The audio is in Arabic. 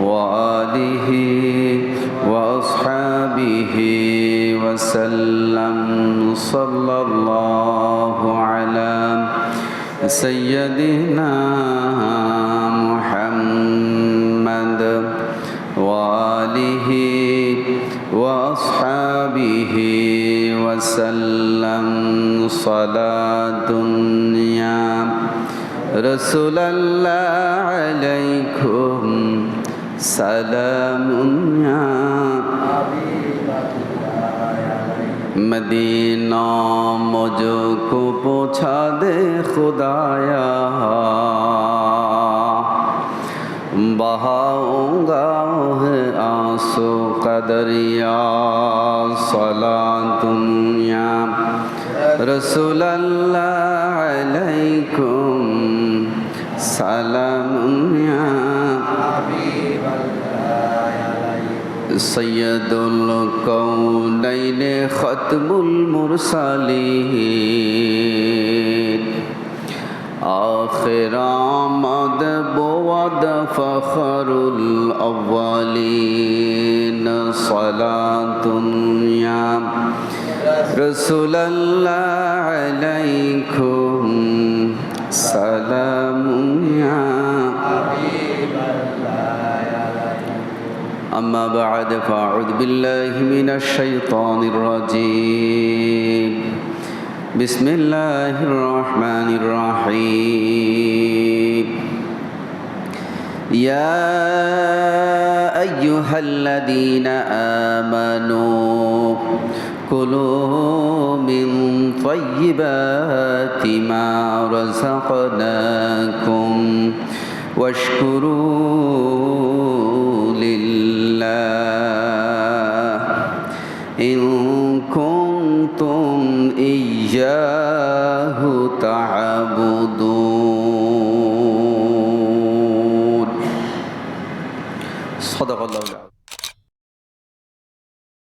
وآله وأصحابه وسلم صلى الله على سيدنا محمد وآله وأصحابه وسلم. صلاة يا رسول اللہ علیکم سلام مدینہ مجھ کو پوچھا دے خدایا بہاؤں گا ہے آنسو قدریا سلا دنیا رسول اللہ علیکم سلام يا حبيب سيد الكونين ختم المرسلين. آخر آمد بواد فخر الأولين. صلاة يا رسول الله عليكم. سلام أما بعد فأعوذ بالله من الشيطان الرجيم. بسم الله الرحمن الرحيم. يا أيها الذين آمنوا كلوا من طيبات ما رزقناكم واشكروا إن كنتم إياه تعبدون صدق الله العظيم